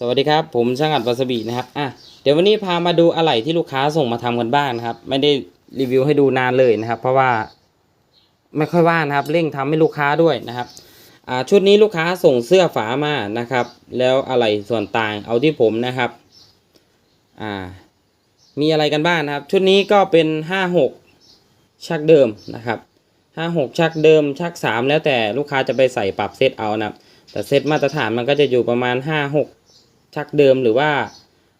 สวัสดีครับ ผมช่างอัดวาซาบินะครับอะเดี๋ยววันนี้พามาดูอะไหล่ที่ลูกค้าส่งมาทำกันบ้างนะครับ ไม่ได้รีวิวให้ดูนานเลยนะครับ เพราะว่าไม่ค่อยว่างนะครับ เร่งทำให้ลูกค้าด้วยนะครับอ่าชุดนี้ลูกค้าส่งเสื้อฝามานะครับ แล้วอะไหล่ส่วนต่างเอาที่ผมนะครับอ่ามีอะไรกันบ้างนะครับ ชุดนี้ก็เป็นห้าหกชักเดิมนะครับห้าหกชักเดิมชักสามแล้วแต่ลูกค้าจะไปใส่ปรับเซตเอานะครับแต่เซตมาตรฐานมันก็จะอยู่ประมาณห้าหก ชักเดิมหรือว่า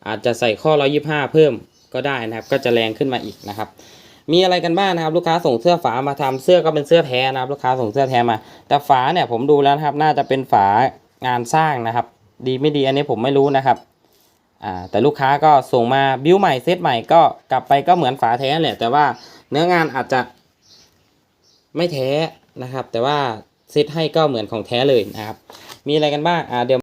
อาจจะใส่ข้อ 125 เพิ่มก็ได้นะครับ ก็จะแรงขึ้นมาอีกนะครับ มีอะไรกันบ้างนะครับ ลูกค้าส่งเสื้อฝามาทำเสื้อก็เป็นเสื้อแท้นะครับลูกค้าส่งเสื้อแท้มา แต่ฝาเนี่ยผมดูแล้วนะครับ น่าจะเป็นฝางานสร้างนะครับ ดีไม่ดีอันนี้ผมไม่รู้นะครับอ่าแต่ลูกค้าก็ส่งมาบิ้วใหม่เซตใหม่ก็กลับไปก็เหมือนฝาแท้แหละแต่ว่าเนื้องานอาจจะไม่แท้นะครับ แต่ว่าเซตให้ก็เหมือนของแท้เลยนะครับ มีอะไรกันบ้างอ่าเดี๋ยว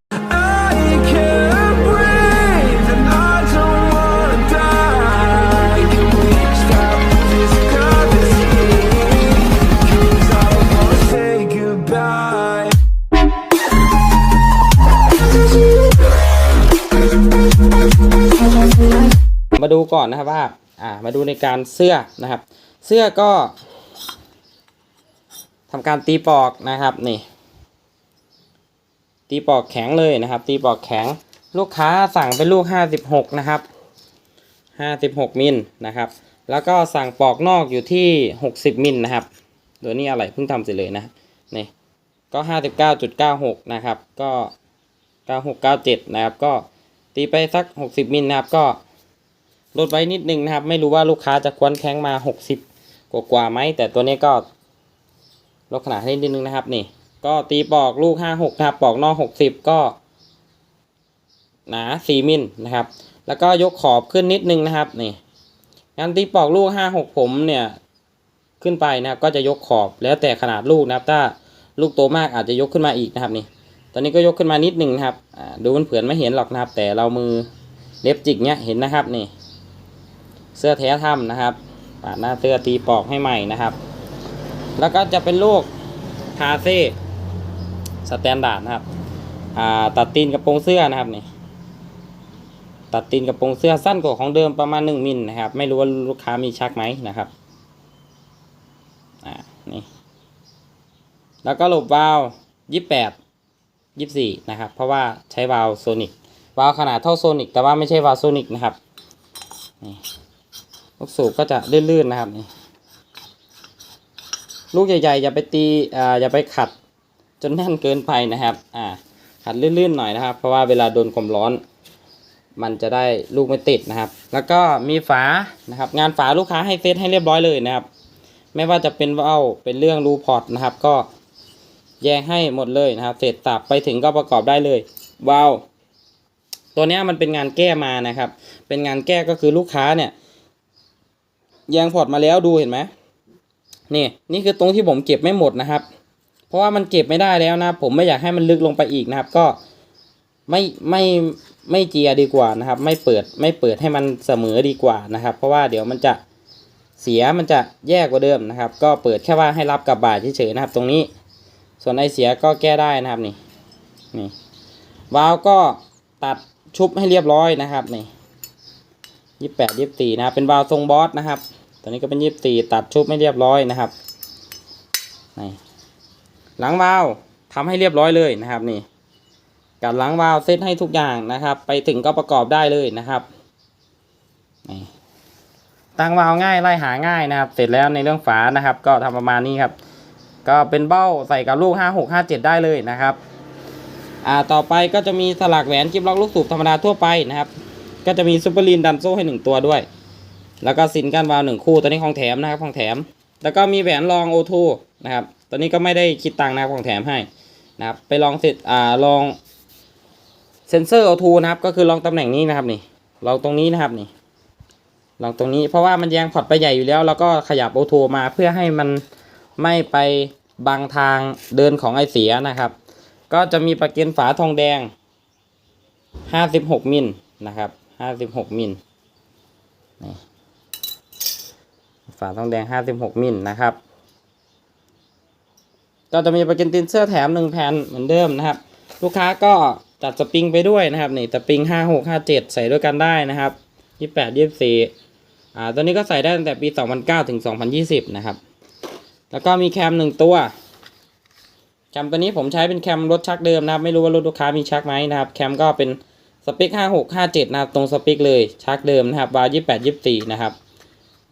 ก่อนนะครับว่าอ่ามาดูในการเสื้อนะครับ เสื้อก็ทำการตีปอกนะครับนี่ ตีปอกแข็งเลยนะครับ ตีปอกแข็งลูกค้าสั่งเป็นลูก 56 นะครับ 56 มิลนะครับ แล้วก็สั่งปอกนอกอยู่ที่ 60 มิลนะครับ ตัวนี้อะไรเพิ่งทำเสร็จเลยนะ นี่ ก็ 59.96 นะครับ ก็ 9697 นะครับ ก็ตีไปสัก 60 มิลนะครับ ก็ ลดไว้นิดนึงนะครับ ไม่รู้ว่าลูกค้าจะควนแข้งมา 60 กว่ากว่าไหมแต่ตัวนี้ก็ลดขนาดให้นิดนึงนะครับ นี่ ก็ตีปอกลูก 56นะครับปอกนอก 60 ก็หนา 4มิลนะครับ แล้วก็ยกขอบขึ้นนิดนึงนะครับนี่งานตีปอกลูก 56 ผมเนี่ยขึ้นไปนะครับ ก็จะยกขอบแล้วแต่ขนาดลูกนะครับ ถ้าลูกโตมากอาจจะยกขึ้นมาอีกนะครับนี่ตอนนี้ก็ยกขึ้นมานิดนึงนะครับดูมันเผื่อนไม่เห็นหรอกนะครับ แต่เรามือเล็บจิกเนี้ยเห็นนะครับนี่ เสื้อแท้ถ้ำนะครับปาดหน้าเสื้อตีปอกให้ใหม่นะครับ แล้วก็จะเป็นลูกคาเซ่สแตนดาร์ดนะครับตัดตีนกระโปรงเสื้อนะครับนี่ตัดตีนกระโปรงเสื้อสั้นกว่าของเดิมประมาณหนึ่งมิลนะครับ ไม่รู้ว่าลูกค้ามีชักไหมนะครับอ่านี่แล้วก็หลบวาล์วยี่แปดยี่สี่นะครับ เพราะว่าใช้วาล์วโซนิกวาล์วขนาดเท่าโซนิกแต่ว่าไม่ใช่วาล์วโซนิกนะครับนี่ ลูกสูบก็จะลื่นๆนะครับนี่ลูกใหญ่ๆอย่าไปตีอ่าอย่าไปขัดจนแน่นเกินไปนะครับอ่าขัดลื่นๆหน่อยนะครับ เพราะว่าเวลาโดนความร้อน มันจะได้ลูกไม่ติดนะครับ แล้วก็มีฝานะครับ งานฝาลูกค้าให้เซตให้เรียบร้อยเลยนะครับ ไม่ว่าจะเป็นว่าวเป็นเรื่องรูพอร์ตนะครับ ก็แยกให้หมดเลยนะครับเสร็จสับไปถึงก็ประกอบได้เลยว้าวตัวนี้มันเป็นงานแก้มานะครับ เป็นงานแก้ก็คือลูกค้าเนี่ย แยงพอร์ตมาแล้วดูเห็นไหมนี่นี่คือตรงที่ผมเก็บไม่หมดนะครับ เพราะว่ามันเก็บไม่ได้แล้วนะ ผมไม่อยากให้มันลึกลงไปอีกนะครับ ก็ไม่ไม่ไม่เจียดีกว่านะครับ ไม่เปิดไม่เปิดให้มันเสมอดีกว่านะครับ เพราะว่าเดี๋ยวมันจะเสียมันจะแย่กว่าเดิมนะครับ ก็เปิดแค่ว่าให้รับกับบายเฉยๆนะครับ ตรงนี้ ส่วนไอเสียก็แก้ได้นะครับนี่นี่วาล์วก็ตัดชุบให้เรียบร้อยนะครับนี่ ยี่แปดยี่สี่นะครับเป็นวาล์วทรงบอสนะครับตอนนี้ก็เป็นยี่สี่ตัดชุบไม่เรียบร้อยนะครับนี่หลังวาล์วทำให้เรียบร้อยเลยนะครับนี่กัดหลังวาล์วเซตให้ทุกอย่างนะครับ ไปถึงก็ประกอบได้เลยนะครับนี่ตั้งวาล์วง่ายไล่หาง่ายนะครับ เสร็จแล้วในเรื่องฝานะครับ ก็ทำประมาณนี้ครับ ก็เป็นเบ้าใส่กับลูกห้าหกห้าเจ็ดได้เลยนะครับอ่าต่อไปก็จะมีสลักแหวนกิบล็อกลูกสูบธรรมดาทั่วไปนะครับ ก็จะมีซูเปอร์ลีนดันโซ่ให้หนึ่งตัวด้วย แล้วก็ซินกานวาล์วหนึ่งคู่ตัวนี้ของแถมนะครับของแถม แล้วก็มีแหวนรองโอทูนะครับตัวนี้ก็ไม่ได้คิดตังค์นะครับของแถมให้นะครับไปลองเสร็จอ่าลองเซนเซอร์โอทูนะครับก็คือลองตำแหน่งนี้นะครับนี่ลองตรงนี้นะครับนี่ลองตรงนี้เพราะว่ามันแยงพอร์ตไปใหญ่อยู่แล้ว แล้วก็ขยับโอทูมาเพื่อให้มันไม่ไปบังทางเดินของไอเสียนะครับ ก็จะมีประเกันฝาทองแดง 56 มิลนะครับ 56มิลนี่ฝาทองแดง56มิลนะครับ ก็จะมีประเกันตินเสื้อแถมหนึ่งแผ่นเหมือนเดิมนะครับ ลูกค้าก็จะตัดสปริงไปด้วยนะครับนี่สปริงห้าหกห้าเจ็ดใส่ด้วยกันได้นะครับยี่แปดยี่สี่อ่าตัวนี้ก็ใส่ได้ตั้งแต่ปีสองพันเก้าถึงสองพันยี่สิบนะครับ แล้วก็มีแคมหนึ่งตัวแคมตัวนี้ผมใช้เป็นแคมรถชักเดิมนะครับ ไม่รู้ว่ารถลูกค้ามีชักไหมนะครับ แคมก็เป็น สเปคห้าหกห้าเจ็ดนะครับ ตรงสเปคเลยชักเดิมนะครับ วาล์วยี่แปดยี่สี่นะครับ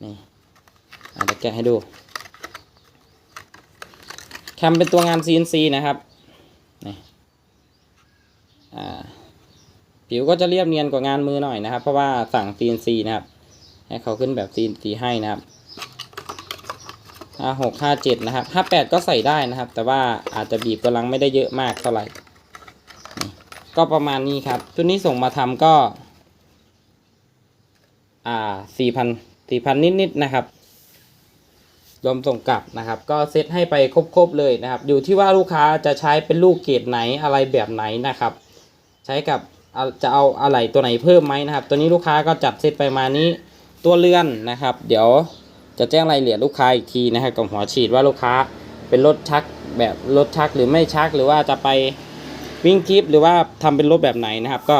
นี่อะเดี๋ยวแกะให้ดูแคมเป็นตัวงาน CNC นะครับ นี่ผิวก็จะเรียบเนียนกว่างานมือหน่อยนะครับ เพราะว่าสั่ง CNC นะครับ ให้เขาขึ้นแบบ CNC ให้นะครับห้าหกห้าเจ็ดนะครับห้าแปดก็ใส่ได้นะครับ แต่ว่าอาจจะบีบกำลังไม่ได้เยอะมากเท่าไหร่ ก็ประมาณนี้ครับ ชุดนี้ส่งมาทำก็ อ่าสี่พันสี่พันนิดๆนะครับ รวมส่งกลับนะครับ ก็เซตให้ไปครบๆเลยนะครับ อยู่ที่ว่าลูกค้าจะใช้เป็นลูกเกรดไหนอะไรแบบไหนนะครับ ใช้กับจะเอาอะไรตัวไหนเพิ่มไหมนะครับ ตัวนี้ลูกค้าก็จัดเซตไปมานี้ตัวเลื่อนนะครับ เดี๋ยวจะแจ้งรายละเอียดลูกค้าอีกทีนะครับกับหัวฉีดว่าลูกค้าเป็นรถชักแบบรถชักหรือไม่ชักหรือว่าจะไป วิ่งทริปหรือว่าทำเป็นรถแบบไหนนะครับ ก็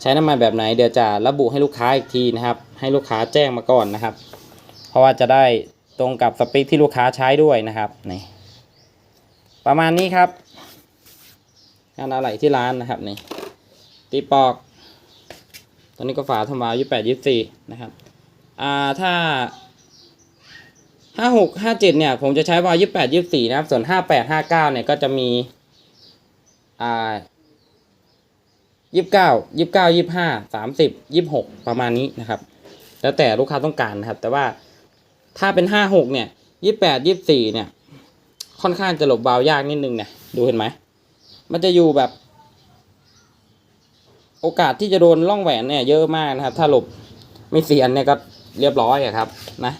ใช้น้ำมันแบบไหนเดี๋ยวจะระบุให้ลูกค้าอีกทีนะครับ ให้ลูกค้าแจ้งมาก่อนนะครับ เพราะว่าจะได้ตรงกับสเปคที่ลูกค้าใช้ด้วยนะครับนี่ประมาณนี้ครับงานอะไหล่ที่ร้านนะครับนี่ตีปอก ตอนนี้ก็ฝาทำวาล์วยี่แปดยี่สี่นะครับอ่าถ้าห้าหกห้าเจ็ดเนี่ย ผมจะใช้วายี่แปดยี่สี่นะครับ ส่วนห้าแปดห้าเก้าเนี่ยก็จะมี อ่ายี่สิบเก้ายี่สิบเก้ายี่สิบห้าสามสิบยี่สิบหกประมาณนี้นะครับ แล้วแต่ลูกค้าต้องการนะครับ แต่ว่าถ้าเป็นห้าหกเนี่ยยี่สิบแปดยี่สิบสี่เนี่ย ค่อนข้างจะหลบวาวยากนิดนึงเนี่ยดูเห็นไหมมันจะอยู่แบบ โอกาสที่จะโดนร่องแหวนเนี่ย เยอะมากนะครับ ถ้าหลบไม่เสียนเนี่ยก็เรียบร้อยอะครับ นะ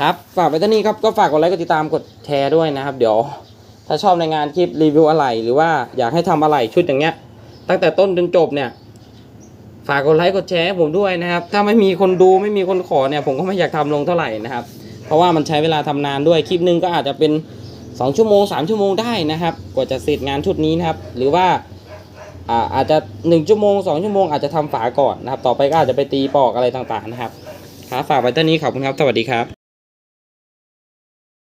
ครับ ฝากไปท่านี้ครับก็ฝากกดไลค์กดติดตามกดแชร์ด้วยนะครับ เดี๋ยว ถ้าชอบในงานคลิปรีวิวอะไรหรือว่าอยากให้ทำอะไรชุดอย่างเงี้ย ตั้งแต่ต้นจนจบเนี่ย ฝากกดไลค์กดแชร์ผมด้วยนะครับ ถ้าไม่มีคนดูไม่มีคนขอเนี่ยผมก็ไม่อยากทำลงเท่าไหร่นะครับ เพราะว่ามันใช้เวลาทำนานด้วยคลิปหนึงก็อาจจะเป็น2ชั่วโมง3ชั่วโมงได้นะครับกว่าจะเสร็จงานชุดนี้นะครับ หรือว่าอาอาจจะ 1 ชั่วโมง 2 ชั่วโมงอาจจะทำฝาก่อนนะครับ ต่อไปก็อาจจะไปตีปอกอะไรต่างๆนะครับครับฝากไว้เท่นี้ขอบคุณครับ สวัสดีครับ